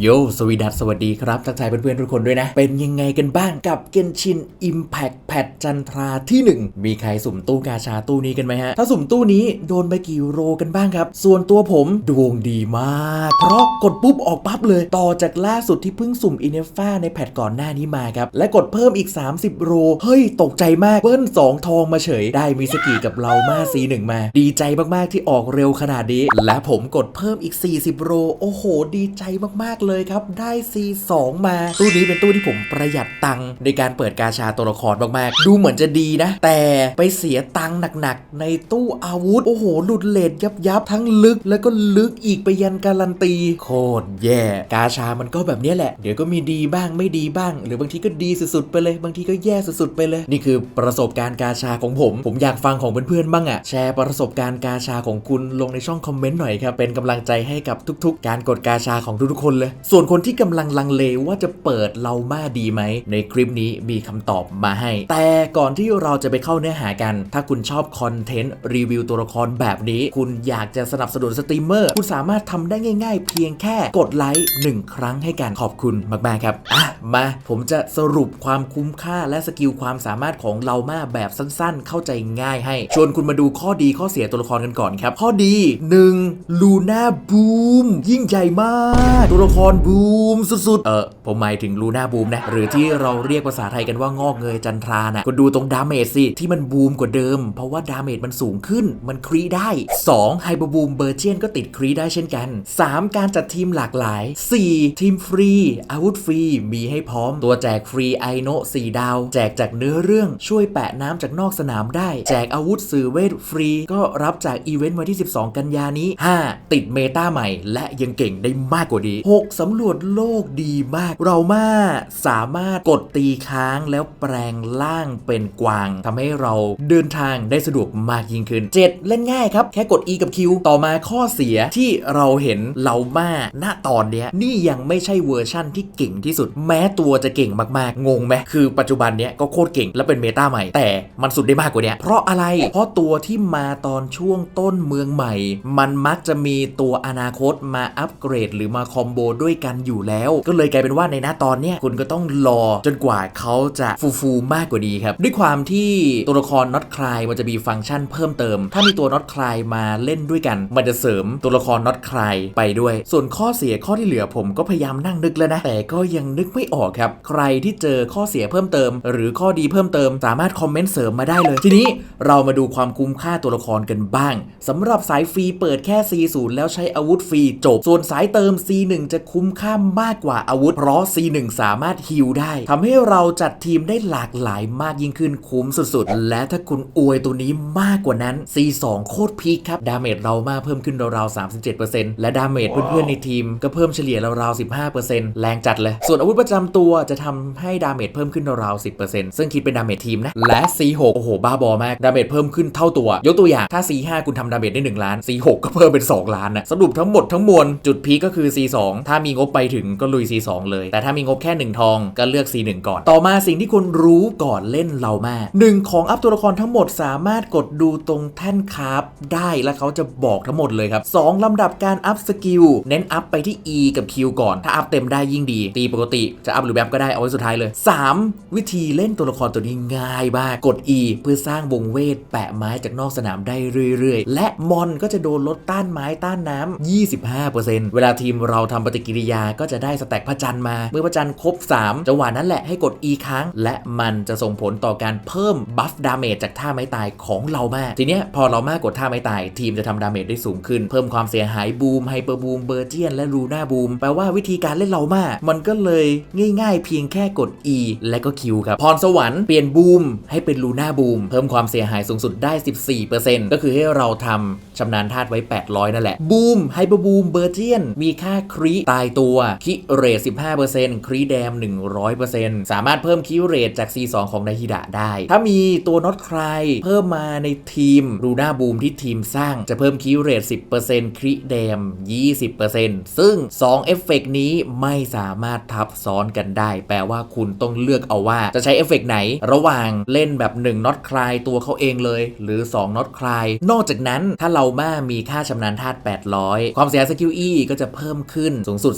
โยสวีดัสสวัสดีครับ ทักทายเพื่อนๆทุกคนด้วยนะ เป็นยังไงกันบ้างกับเกนชิน Impact แพทจันทราที่ 1 มีใครสุ่มตู้กาชาตู้นี้กันไหมฮะ ถ้าสุ่มตู้นี้โดนไปกี่โรกันบ้างครับ ส่วนตัวผมดวงดีมาก เพราะกดปุ๊บออกปั๊บเลย ต่อจากล่าสุดที่เพิ่งสุ่มอินเนฟ้าในแพทก่อนหน้านี้มาครับ และกดเพิ่มอีก 30 โร เฮ้ย ตกใจมากเบิ้ล2 ทองมาเฉย ได้มิสกิกับเรามาซีหนึ่งมา ดีใจมากๆที่ออกเร็วขนาดนี้ และผมกดเพิ่มอีก 40 โร โอ้โห ดีใจมากๆเลยครับ ได้ C2 มา ตู้นี้เป็นตู้ที่ผมประหยัดตังค์ในการเปิดกาชาตัวละครมากๆ ดูเหมือนจะดีนะ แต่ไปเสียตังค์หนักๆ ในตู้อาวุธ โอ้โห หลุดเลทยับยับทั้งลึกแล้วก็ลึกอีกไปยันการันตี โคตรแย่ กาชามันก็แบบนี้แหละ เดี๋ยวก็มีดีบ้างไม่ดีบ้าง หรือบางทีก็ดีสุดๆไปเลย บางทีก็แย่สุดๆไปเลย นี่คือประสบการณ์กาชาของผม ผมอยากฟังของเพื่อนๆบ้างอะแชร์ประสบการณ์กาชาของคุณลงในช่องคอมเมนต์หน่อยครับเป็นกำลังใจให้กับทุก ๆ การกดกาชาของทุกๆคนเลยส่วนคนที่กำลังลังเลว่าจะเปิดเรามาดีไหม ในคลิปนี้มีคำตอบมาให้ แต่ก่อนที่เราจะไปเข้าเนื้อหากัน ถ้าคุณชอบคอนเทนต์รีวิวตัวละครแบบนี้ คุณอยากจะสนับสนุนสตรีมเมอร์ คุณสามารถทำได้ง่าย ๆ เพียงแค่กดไลค์หนึ่งครั้งให้กันขอบคุณมากๆครับ อะ มาผมจะสรุปความคุ้มค่าและสกิลความสามารถของเรามาแบบสั้นๆ เข้าใจง่ายให้ ชวนคุณมาดูข้อดีข้อเสียตัวละครกันก่อนครับ ข้อดี 1. ลูน่าบูมยิ่งใหญ่มาก ตัวละครบูมสุดๆ เออผมหมายถึงลูน่าบูมนะ หรือที่เราเรียกภาษาไทยกันว่างอกเงยจันทรานะก็ดูตรงดาเมจสิ ที่มันบูมกว่าเดิม เพราะว่าดาเมจมันสูงขึ้น มันครีได้ 2. ไฮเปอร์บูมเบอร์เจียนก็ติดครีได้เช่นกัน 3. การจัดทีมหลากหลาย 4. ทีมฟรี อาวุธฟรี มีให้พร้อม ตัวแจกฟรีไอโนะ4ดาว แจกจากเนื้อเรื่อง ช่วยแปะน้ำจากนอกสนามได้ แจกอาวุธสื่อเวทฟรี ก็รับจากอีเวนต์วันที่ 12 กันยานี้ 5. ติดเมตาใหม่ และยังเก่งได้มากกว่านี้ 6. สำรวจโลกดีมาก เรามาสามารถกดตีค้างแล้วแปลงร่างเป็นกวางทำให้เราเดินทางได้สะดวกมากยิ่งขึ้น 7. เล่นง่ายครับ แค่กด E กับ Q ต่อมาข้อเสียที่เราเห็นเรามาณตอนเนี้ยนี่ยังไม่ใช่เวอร์ชั่นที่เก่งที่สุด แม้ตัวจะเก่งมากๆ งงไหมคือปัจจุบันเนี้ยก็โคตรเก่งและเป็นเมตาใหม่ แต่มันสุดได้มากกว่านี้เพราะอะไร เพราะตัวที่มาตอนช่วงต้นเมืองใหม่ มันมักจะมีตัวอนาคตมาอัปเกรดหรือมาคอมโบด้วยกันอยู่แล้ว ก็เลยกลายเป็นว่าในหน้าตอนเนี้ยคุณก็ต้องรอจนกว่าเขาจะฟูฟูมากกว่านี้ครับ ด้วยความที่ตัวละครน็อตคลายมันจะมีฟังก์ชันเพิ่มเติม ถ้ามีตัวน็อตคลายมาเล่นด้วยกัน มันจะเสริมตัวละครน็อตคลายไปด้วย ส่วนข้อเสียข้อที่เหลือผมก็พยายามนั่งนึกแล้วนะ แต่ก็ยังนึกไม่ออกครับ ใครที่เจอข้อเสียเพิ่มเติม หรือข้อดีเพิ่มเติม สามารถคอมเมนต์เสริมมาได้เลย ทีนี้เรามาดูความคุ้มค่าตัวละครกันบ้างสำหรับสายฟรีเปิดแค่ C0 แล้วใช้อาวุธฟรีจบ ส่วนสายเติม C1 จะคุ้มค่ามากกว่าอาวุธ เพราะ C1 สามารถฮิลได้ทำให้เราจัดทีมได้หลากหลายมากยิ่งขึ้นคุ้มสุดๆ และถ้าคุณอวยตัวนี้มากกว่านั้น C2 โคตรพีคครับ ดาเมจเรามากเพิ่มขึ้นราวๆ37%และดาเมจเพื่อนๆในทีมก็เพิ่มเฉลี่ยราวๆ15%แรงจัดเลย ส่วนอาวุธประจำตัวจะทำให้ดาเมจเพิ่มขึ้นราวๆ10%ซึ่งคิดเป็นดาเมจทีมนะ และ C6 โอ้โห บ้าบอมาก ดาเมจเพิ่มขึ้นเท่าตัว ยกตัวอย่าง ถ้า C5 คุณทำดาเมจได้ 1 ล้าน C6 ก็เพิ่มเป็น 2 ล้านนะ สรุปทั้งหมดทั้งมวล จุดพีก็คือ C2 ถ้ามีงบไปถึงก็ลุย C2 เลย แต่ถ้ามีงบแค่ 1 ทองก็เลือก C1 ก่อน ต่อมาสิ่งที่คุณรู้ก่อนเล่นเรามาหนึ่งของอัพตัวละครทั้งหมดสามารถกดดูตรงแท่นคราฟได้และเขาจะบอกทั้งหมดเลยครับ2ลำดับการอัพสกิลเน้นอัพไปที่ E กับ Q ก่อน ถ้าอัพเต็มได้ยิ่งดี ตีปกติจะอัพหรือแบบก็ได้เอาไว้สุดท้ายเลย 3. วิธีเล่นตัวละครตัวนี้ง่ายมากกด E เพื่อสร้างวงเวท แปะไม้จากนอกสนามได้เรื่อย ๆ และมอนก็จะโดนลดต้านไม้ต้านน้ำ25%เวลาทีมเราทำปฏิกิริยาก็จะได้สแต็กพระจันทร์มา เมื่อพระจันทร์ครบ 3 จังหวะนั้นแหละให้กด E ค้าง และมันจะส่งผลต่อการเพิ่มบัฟดาเมจจากท่าไม้ตายของเรามาก ทีเนี้ยพอเรามากกดท่าไม้ตาย ทีมจะทำดาเมจได้สูงขึ้น เพิ่มความเสียหายบูมไฮเปอร์บูมเบอร์เจียนและลูน่าบูมแปลว่าวิธีการเล่นเรามาก มันก็เลยง่าย ๆ เพียงแค่กด E และก็ Q ครับพรสวรรค์เปลี่ยนบูมให้เป็นลูน่าบูมเพิ่มความเสียหายสูงสุดได้ 14%ก็คือให้เราทำชำนาญธาตุไว้ 800 นั่นแหละบูมไฮเปอร์บูมเบอร์เจียนมีค่าครีตายตัวคิเรท15%ครีแดม 100%สามารถเพิ่มคิเรทจาก C2 ของไดฮิดะได้ ถ้ามีตัวน็อตคลายเพิ่มมาในทีมรูน่าบูมที่ทีมสร้างจะเพิ่มคิเรท10%ครีแดม 20%ซึ่ง 2 เอฟเฟกต์นี้ไม่สามารถทับซ้อนกันได้ แปลว่าคุณต้องเลือกเอาว่าจะใช้เอฟเฟกต์ไหน ระหว่างเล่นแบบ 1น็อตคลายตัวเขาเองเลย หรือ 2น็อตคลายนอกจากนั้นถ้าเรามามีค่าชำนาญธาตุ800 ความเสียสกิล E ก็จะเพิ่มขึ้นสูงสุด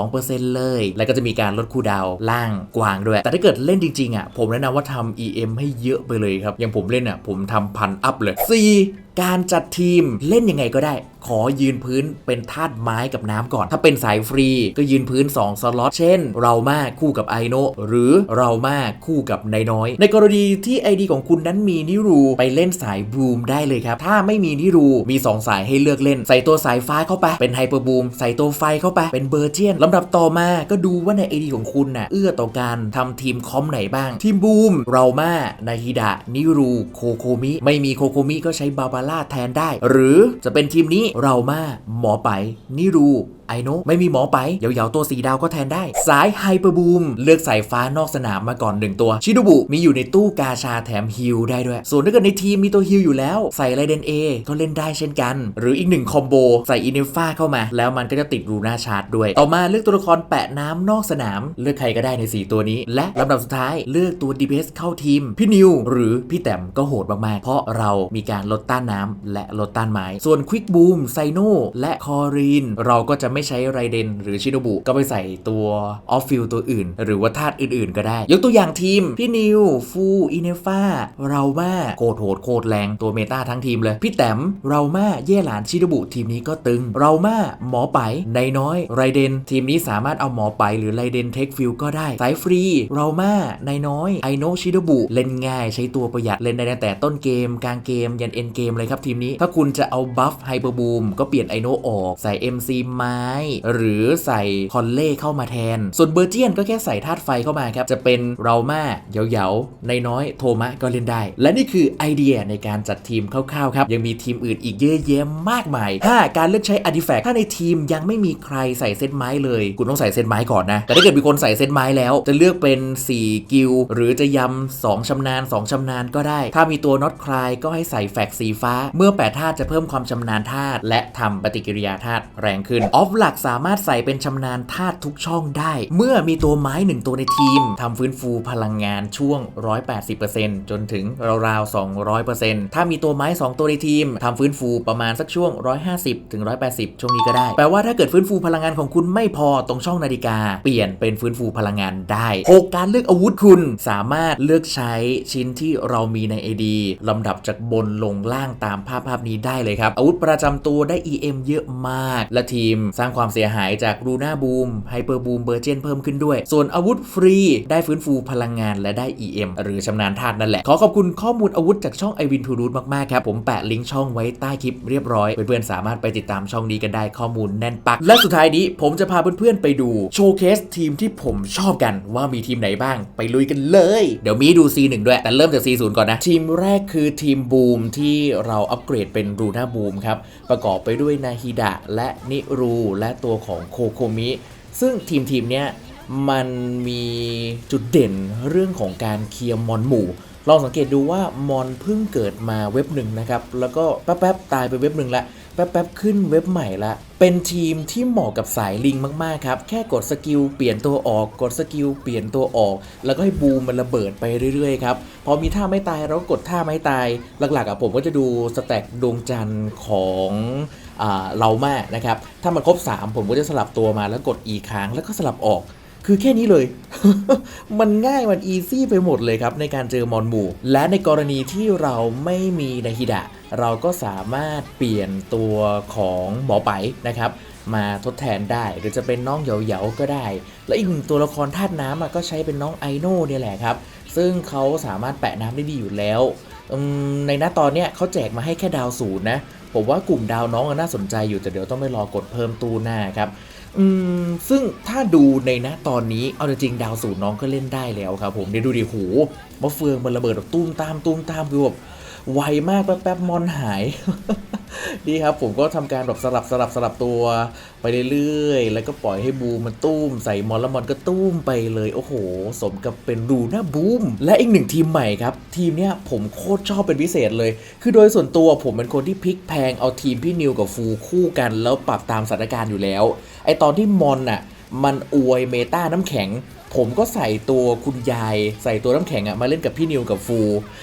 32%เลย แล้วก็จะมีการลดคูดาวล่างกวางด้วย แต่ถ้าเกิดเล่นจริงๆอะผมแนะนำว่าทำ EM ให้เยอะไปเลยครับอย่างผมเล่นอะผมทำพันอัพเลย 4. การจัดทีมเล่นยังไงก็ได้ ขอยืนพื้นเป็นธาตุไม้กับน้ำก่อน ถ้าเป็นสายฟรีก็ยืนพื้น 2 สล็อต เช่น เรามากคู่กับไอโนหรือเรามากคู่กับนายน้อย ในกรณีที่ ID ของคุณนั้นมีนิรูไปเล่นสายบูมได้เลยครับ ถ้าไม่มีนิรูมี 2 สายให้เลือกเล่น ใส่ตัวสายฟ้าเข้าไป เป็นไฮเปอร์บูม ใส่ตัวไฟเข้าไป เป็นเบอร์เจียนลำดับต่อมาก็ดูว่าใน ID ของคุณน่ะเอื้อต่อการทำทีมคอมไหนบ้าง ทีมบูมเรามานาฮิดะนิรูโคโคมิไม่มีโคโคมิก็ใช้บาบาล่าแทนได้ หรือจะเป็นทีมนี้เรามาหมอไปนิรู ไอโนไม่มีหมอไปเยาวๆตัวสีดาวก็แทนได้ สายไฮเปอร์บูมเลือกสายฟ้านอกสนามมาก่อนหนึ่งตัว ชิดูบุมีอยู่ในตู้กาชาแถมฮิลได้ด้วย ส่วนถ้าเกิดในทีมมีตัวฮิลอยู่แล้ว ใส่ไรเดนเอก็เล่นได้เช่นกัน หรืออีกหนึ่งคอมโบใส่อินเนฟ้าเข้ามา แล้วมันก็จะติดรูน่าชาร์จด้วย ต่อมาเลือกตัวละครแปะน้ำนอกสนาม เลือกใครก็ได้ใน 4 ตัวนี้ และลำดับสุดท้ายเลือกตัว DPS เข้าทีม พี่นิว หรือพี่แต้มก็โหดมากๆ เพราะเรามีการลดต้านน้ำและลดต้านไม้ ส่วนควิกบูมไซโนและคอรีนเราก็จะไม่ไม่ใช้ไรเดนหรือชิโนบุก็ไปใส่ตัวออฟฟิลตัวอื่น หรือว่าธาตุอื่นๆ ก็ได้ ยกตัวอย่างทีม พี่นิว ฟูอินเนฟ้า เรามาโคตรโหดโคตรแรงตัวเมตาทั้งทีมเลย พี่แต้มเรามาเย่หลานชิโนบุทีมนี้ก็ตึง เรามาหมอไปในน้อยไรเดน ทีมนี้สามารถเอาหมอไปหรือไรเดนเทคฟิลก็ได้สายฟรี เรามาในน้อยไอโนชิโนบุเล่นง่ายใช้ตัวประหยัดเล่นได้แต่ต้นเกมกลางเกมยันเอ็นเกมเลยครับทีมนี้ ถ้าคุณจะเอาบัฟไฮเปอร์บูมก็เปลี่ยนไอโนออกใส่ MC ม้หรือใส่คอนเล่เข้ามาแทน ส่วนเบอร์เจียนก็แค่ใส่ธาตุไฟเข้ามาครับ จะเป็นเรามาเหยาๆในน้อยโทมะก็เล่นได้ และนี่คือไอเดียในการจัดทีมคร่าวๆครับ ยังมีทีมอื่นอีกเยอะแยะมากมาย 5. การเลือกใช้อาร์ติแฟกต์ถ้าในทีมยังไม่มีใครใส่เซตไม้เลย คุณต้องใส่เซตไม้ก่อนนะ แต่ถ้าเกิดมีคนใส่เซตไม้แล้ว จะเลือกเป็น 4 กิลหรือจะยำ2ชำนาญ 2ชำนาญก็ได้ ถ้ามีตัวน็อตคลายก็ให้ใส่แฟกสีฟ้า เมื่อแปดธาตุจะเพิ่มความชำนาญธาตุและทำปฏิกิริยาธาตุแรงขึ้นออฟหลักสามารถใส่เป็นชำนาญธาตุทุกช่องได้ เมื่อมีตัวไม้หนึ่งตัวในทีมทำฟื้นฟูพลังงานช่วง 180%จนถึงราวๆ 200%ถ้ามีตัวไม้ 2 ตัวในทีมทำฟื้นฟูประมาณสักช่วง 150ถึง180 ช่วงนี้ก็ได้ แปลว่าถ้าเกิดฟื้นฟูพลังงานของคุณไม่พอตรงช่องนาฬิกา เปลี่ยนเป็นฟื้นฟูพลังงานได้6การเลือกอาวุธคุณสามารถเลือกใช้ชิ้นที่เรามีใน AD ลำดับจากบนลงล่างตามภาพภาพนี้ได้เลยครับ อาวุธประจำตัวได้ EM เยอะมาก และทีมสร้างความเสียหายจากรูน่าบูมไฮเปอร์บูมเบอร์เจนเพิ่มขึ้นด้วย ส่วนอาวุธฟรีได้ฟื้นฟูพลังงานและได้ EM หรือชำนาญธาตุนั่นแหละ ขอขอบคุณข้อมูลอาวุธจากช่อง i w วินทูรูดมาก ๆ ครับ ผมแปะลิงก์ช่องไว้ใต้คลิปเรียบร้อย เพื่อน ๆ สามารถไปติดตามช่องนี้กันได้ข้อมูลแน่นปัก และสุดท้ายนี้ผมจะพาเพื่อน ๆ ไปดูโชว์เคสทีมที่ผมชอบกันว่ามีทีมไหนบ้าง ไปลุยกันเลย เดี๋ยวมีดู C1 ด้วยแต่เริ่มจาก C0 ก่อนนะทีมแรกคือทีมบูมที่เราอัปเกรดเป็นรูน่าบูมครับประกอบไปด้วยนาฮิดะและนิรูและตัวของโคโคมิ ซึ่งทีมทีมเนี้ยมันมีจุดเด่นเรื่องของการเคลียร์มอนหมู่ ลองสังเกตดูว่ามอนเพิ่งเกิดมาเว็บหนึ่งนะครับ แล้วก็แป๊บๆตายไปเว็บหนึ่งละแป๊บๆขึ้นเว็บใหม่ละเป็นทีมที่เหมาะกับสายลิงมากๆครับ แค่กดสกิลเปลี่ยนตัวออก กดสกิลเปลี่ยนตัวออก แล้วก็ให้บูมมันระเบิดไปเรื่อยๆครับ พอมีท่าไม่ตายเราก็กดท่าไม่ตาย หลักๆอะผมก็จะดูสแต็กดวงจันทร์ของ เรามากนะครับ ถ้ามันครบ 3 ผมก็จะสลับตัวมาแล้วกดอีค้างแล้วก็สลับออก คือแค่นี้เลย มันง่ายมันอีซี่ไปหมดเลยครับ ในการเจอมอนหมู่ และในกรณีที่เราไม่มีนาฮิดะ เราก็สามารถเปลี่ยนตัวของหมอไปนะครับมาทดแทนได้หรือจะเป็นน้องเหยาๆก็ได้ และอีกหนึ่งตัวละครธาตุน้ำก็ใช้เป็นน้องไอโน่เนี่ยแหละครับ ซึ่งเขาสามารถแปะน้ำได้ดีอยู่แล้ว ในหน้าตอนเนี้ยเขาแจกมาให้แค่ดาวศูนย์นะ ผมว่ากลุ่มดาวน้องน่าสนใจอยู่แต่เดี๋ยวต้องไปรอกดเพิ่มตู้หน้าครับอืมซึ่งถ้าดูในหน้าตอนนี้เอาจริงดาวศูนย์น้องก็เล่นได้แล้วครับ ผมเดี๋ยวดูดิโหมะเฟืองมันระเบิดแบบตุ้มตามตุ้มตามคือแบบ ไวมากแป๊บๆมอนหาย ดีครับผมก็ทำการแบบสลับสลับสลับตัวไปเรื่อยๆ แล้วก็ปล่อยให้บูมมันตุ้ม ใส่มอนแล้วมอนก็ตุ้มไปเลย โอ้โห สมกับเป็นรูหน่าบูม และอีกหนึ่งทีมใหม่ครับ ทีมเนี้ยผมโคตรชอบเป็นพิเศษเลย คือโดยส่วนตัวผมเป็นคนที่พลิกแพงเอาทีมพี่นิวกับฟูคู่กัน แล้วปรับตามสถานการณ์อยู่แล้ว ไอตอนที่มอนอะ มันอวยเมตาน้ำแข็ง ผมก็ใส่ตัวคุณยาย ใส่ตัวน้ำแข็งอะมาเล่นกับพี่นิวกับฟู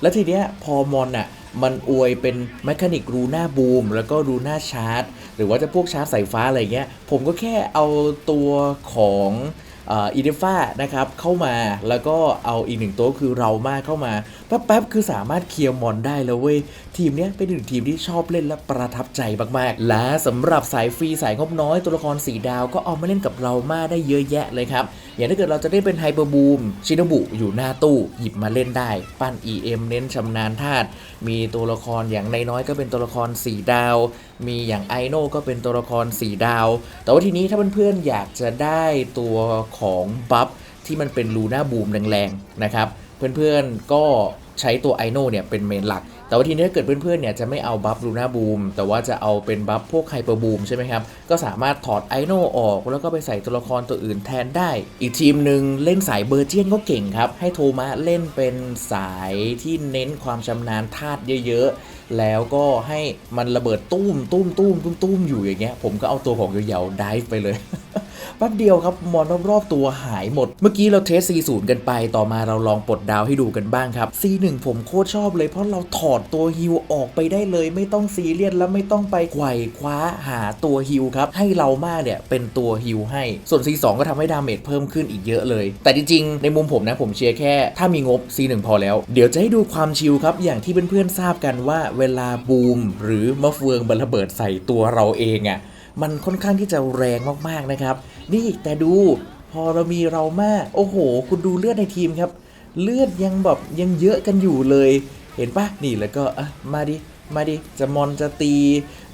แล้วทีเนี้ยพอมอนอะมันอวยเป็นแมคานิกรูหน้าบูมแล้วก็รูหน้าชาร์จ หรือว่าจะพวกชาร์จสายฟ้าอะไรเงี้ย ผมก็แค่เอาตัวของ อีเดฟ้านะครับเข้ามาแล้วก็เอาอีกหนึ่งตัวคือเรามาเข้ามาแป๊บๆคือสามารถเคลียร์มอนได้แล้วเว้ย ทีมเนี้ยเป็นหนึ่งทีมที่ชอบเล่นและประทับใจมากๆ และสำหรับสายฟรีสายงบน้อยตัวละครสีดาวก็เอามาเล่นกับเรามาได้เยอะแยะเลยครับ อย่างถ้าเกิดเราจะได้เป็นไฮเปอร์บูมชินบุอยู่หน้าตู้หยิบมาเล่นได้ ปั้น EM เน้นชำนาญธาตุมีตัวละครอย่างนน้อยก็เป็นตัวละครสีดาว มีอย่างไอโน่ก็เป็นตัวละครสีดาว แต่ว่าทีนี้ถ้าเพื่อนๆอยากจะได้ตัวของบัฟที่มันเป็นลูน่าบูมแรงๆนะครับ เพื่อนๆก็ใช้ตัวไอโนเนี่ยเป็นเมนหลัก แต่ว่าทีนี้ถ้าเกิดเพื่อนๆเนี่ยจะไม่เอาบัฟลูน่าบูมแต่ว่าจะเอาเป็นบัฟพวกไฮเปอร์บูมใช่ไหมครับ ก็สามารถถอดไอโนออก แล้วก็ไปใส่ตัวละครตัวอื่นแทนได้ อีกทีมหนึ่งเล่นสายเบอร์เจียนก็เก่งครับ ให้โทมะเล่นเป็นสายที่เน้นความชำนาญธาตุเยอะๆ แล้วก็ให้มันระเบิดตุ้มตุ้มตุ้มตุ้มตุ้มอยู่อย่างเงี้ยผมก็เอาตัวของเหยาๆดิฟไปเลยแป๊บเดียวครับมอนรอบๆตัวหายหมด เมื่อกี้เราเทส C0 กันไป ต่อมาเราลองปลดดาวให้ดูกันบ้างครับ C1 ผมโคตรชอบเลยเพราะเราถอดตัวฮิวออกไปได้เลย ไม่ต้องซีเรียสและไม่ต้องไปไขว่คว้าหาตัวฮิวครับให้เรามาเนี่ยเป็นตัวฮิวให้ ส่วน C2 ก็ทำให้ดาเมจเพิ่มขึ้นอีกเยอะเลย แต่จริงๆ ในมุมผมนะผมเชียร์แค่ ถ้ามีงบ C1 พอแล้ว เดี๋ยวจะให้ดูความชิลครับ อย่างที่เพื่อนๆทราบกันว่าเวลาบูม หรือมะเฟืองบันระเบิดใส่ตัวเราเองอะมันค่อนข้างที่จะแรงมากๆนะครับ นี่แต่ดูพอเรามีเรามากโอ้โห คุณดูเลือดในทีมครับ เลือดยังแบบยังเยอะกันอยู่เลย เห็นปะนี่แล้วก็อะมาดิมาดิจะมอนจะตี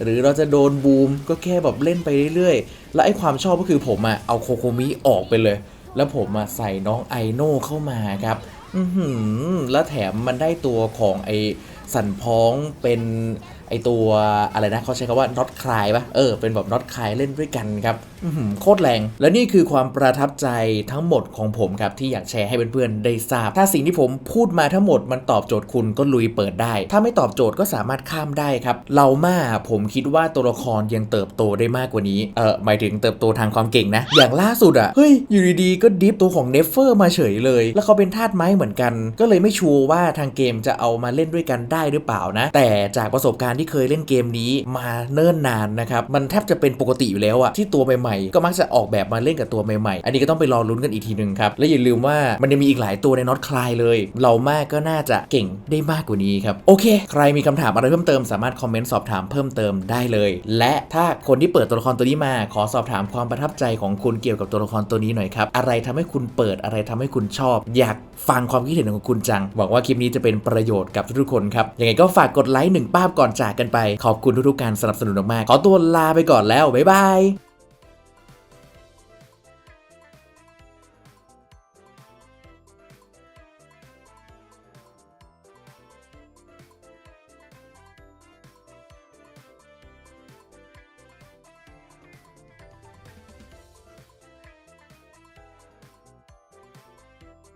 หรือเราจะโดนบูมก็แค่แบบเล่นไปเรื่อยๆ แล้วไอ้ความชอบก็คือผมอะเอาโคโคมิออกไปเลย แล้วผมอะใส่น้องไอโน่เข้ามาครับอือหือแล้วแถมมันได้ตัวของไอสันพ้องเป็น ไอตัวอะไรนะเขาใช้คำว่าน็อตคลายปะเออเป็นแบบน็อตคลายเล่นด้วยกันครับอื้อหือโคตรแรง และนี่คือความประทับใจทั้งหมดของผมครับ ที่อยากแชร์ให้เพื่อนๆได้ทราบ ถ้าสิ่งที่ผมพูดมาทั้งหมดมันตอบโจทย์คุณก็ลุยเปิดได้ ถ้าไม่ตอบโจทย์ก็สามารถข้ามได้ครับ เรามาผมคิดว่าตัวละครยังเติบโตได้มากกว่านี้เออหมายถึงเติบโตทางความเก่งนะ อย่างล่าสุดอะเฮ้ยอยู่ดีๆก็ดิฟตัวของเนฟเฟอร์มาเฉยเลย แล้วเขาเป็นธาตุไม้เหมือนกัน ก็เลยไม่ชัวร์ว่าทางเกมจะเอามาเล่นด้วยกันได้หรือเปล่านะ แต่จากประสบการณ์ที่เคยเล่นเกมนี้มาเนิ่นนานนะครับ มันแทบจะเป็นปกติอยู่แล้วอะที่ตัวใหม่ๆ ก็มักจะออกแบบมาเล่นกับตัวใหม่ๆ อันนี้ก็ต้องไปรอลุ้นกันอีกทีหนึ่งครับ และอย่าลืมว่ามันยังมีอีกหลายตัวในน็อตคลายเลย เรามากก็น่าจะเก่งได้มากกว่านี้ครับ โอเค ใครมีคำถามอะไรเพิ่มเติมสามารถคอมเมนต์สอบถามเพิ่มเติมได้เลย และถ้าคนที่เปิดตัวละครตัวนี้มา ขอสอบถามความประทับใจของคุณเกี่ยวกับตัวละครตัวนี้หน่อยครับ อะไรทำให้คุณเปิด อะไรทำให้คุณชอบ อยากฟังความคิดเห็นของคุณจัง หวังว่าคลิปนี้จะเป็นประโยชน์กับทุกๆคนครับ ยังไงก็ฝากกดไลค์หนึ่งป้าบก่อนจากกันไปขอบคุณทุกๆการสนับสนุนมากๆขอตัวลาไปก่อนแล้วบ๊ายบาย